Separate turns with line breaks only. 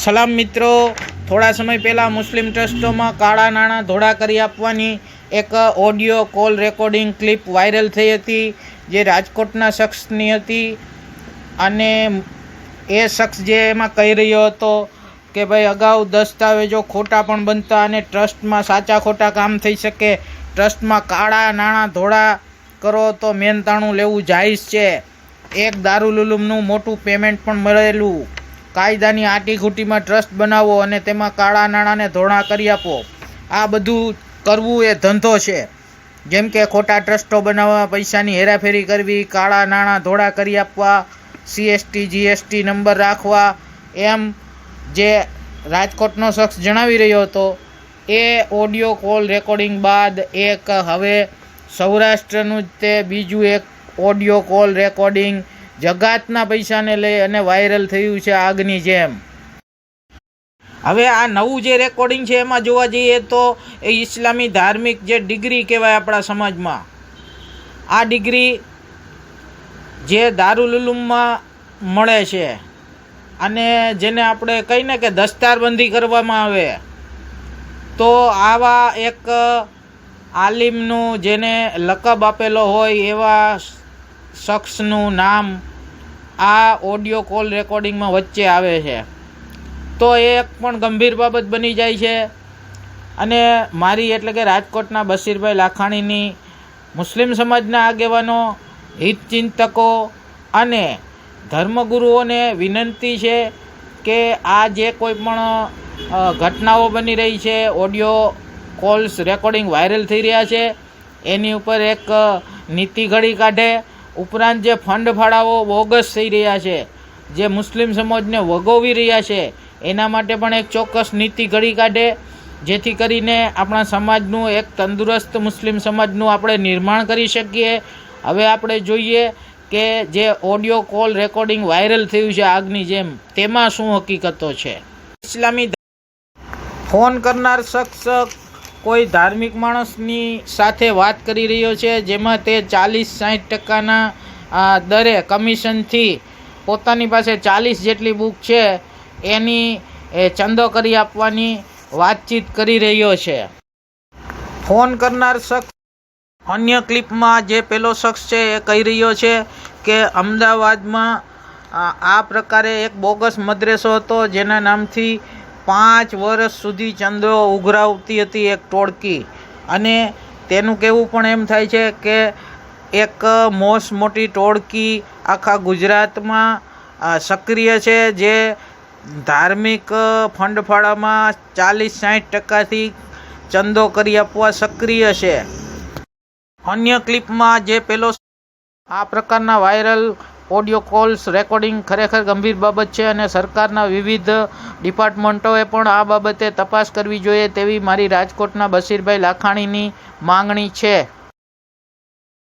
સલામ મિત્રો. થોડા સમય પહેલાં મુસ્લિમ ટ્રસ્ટોમાં કાળા નાણાં ધોળા કરી આપવાની એક audio call recording clip viral થઈ હતી, જે રાજકોટના શખ્સની હતી. અને એ શખ્સ જે એમાં કહી રહ્યો હતો કે ભાઈ, અગાઉ દસ્તાવેજો ખોટા પણ બનતા અને ટ્રસ્ટમાં સાચા ખોટા કામ થઈ શકે. ટ્રસ્ટમાં કાળા નાણાં ધોળા કરો તો મેનતાણું લેવું જાયઝ છે. એક દારૂલુલુમનું મોટું પેમેન્ટ પણ મળેલું. કાયદાની આટીઘૂટીમાં ટ્રસ્ટ બનાવો અને તેમાં કાળા નાણાંને ધોળા કરી આપો. આ બધું કરવું એ ધંધો છે. જેમ કે ખોટા ટ્રસ્ટો બનાવવા, પૈસાની હેરાફેરી કરવી, કાળા નાણાં ધોળા કરી આપવા સીએસટી જીએસટી નંબર રાખવા, એમ જે રાજકોટનો શખ્સ જણાવી રહ્યો હતો, એ ઓડિયો કોલ રેકોર્ડિંગ બાદ એક હવે સૌરાષ્ટ્રનું જ તે બીજું એક ઓડિયો કોલ રેકોર્ડિંગ જગાતના પૈસાને લઈ અને વાયરલ થયું છે આગની જેમ. હવે આ નવું જે રેકોર્ડિંગ છે એમાં જોવા જઈએ તો એ ઇસ્લામી ધાર્મિક જે ડિગ્રી કહેવાય આપણા સમાજમાં. આ ડિગ્રી જે દારૂલુલુમમાં મળે છે અને જેને આપણે કહીને કે દસ્તારબંધી કરવામાં આવે, તો આવા એક આલિમનું જેને લકબ આપેલો હોય એવા શખ્સનું નામ આ ઓડિયો કોલ રેકોર્ડિંગમાં વચ્ચે આવે છે. તો એ એક પણ ગંભીર બાબત બની જાય છે. અને મારી એટલે કે રાજકોટના બશીરભાઈ લાખાણીની મુસ્લિમ સમાજના આગેવાનો, હિતચિંતકો અને ધર્મગુરુઓને વિનંતી છે કે આ જે કોઈ પણ ઘટનાઓ બની રહી છે ઓડિયો કોલ્સ રેકોર્ડિંગ વાયરલ થઈ રહ્યા છે, એની ઉપર એક નીતિ ઘડી કાઢે ઉપરાંત જે ફંડ ફાળાઓ બોગસ થઈ રહ્યા છે, જે મુસ્લિમ સમાજને વગોવી રહ્યા છે, એના માટે પણ એક ચોક્કસ નીતિ ઘડી કાઢે, જેથી કરીને આપણા સમાજનું એક તંદુરસ્ત મુસ્લિમ સમાજનું આપણે નિર્માણ કરી શકીએ. હવે આપણે જોઈએ કે જે ઓડિયો કોલ રેકોર્ડિંગ વાયરલ થયું છે આગની જેમ, તેમાં શું હકીકતો છે? ઇસ્લામી ફોન કરનાર શખ્સ કોઈ ધાર્મિક માણસની સાથે વાત કરી રહ્યો છે, જેમાં તે ચાલીસ સાઠ ટકાના દરે કમિશનથી પોતાની પાસે ચાલીસ જેટલી બુક છે, એની ચંદો કરી આપવાની વાતચીત કરી રહ્યો છે. ફોન કરનાર શખ્સ અન્ય ક્લિપમાં જે પેલો શખ્સ છે એ કહી રહ્યો છે કે અમદાવાદમાં આ પ્રકારે એક બોગસ મદ્રેસો હતો, જેના નામથી પાંચ વર્ષ સુધી ચંદ્રો ઉઘરાવતી હતી એક ટોળકી. અને તેનું કહેવું પણ એમ થાય છે કે એક મોસ મોટી ટોળકી આખા ગુજરાતમાં સક્રિય છે, જે ધાર્મિક ફંડ ફાળામાં ચાલીસ સાઠ ટકાથી ચંદો કરી આપવા સક્રિય છે. અન્ય ક્લિપમાં જે પેલો આ પ્રકારના વાયરલ ઓડિયો કોલ્સ, રેકોર્ડિંગ ખરેખર ગંભીર બાબત છે અને સરકારના વિવિધ ડિપાર્ટમેન્ટોએ પણ આ બાબતે તપાસ કરવી જોઈએ તેવી મારી રાજકોટના બશીરભાઈ લાખાણીની માંગણી છે.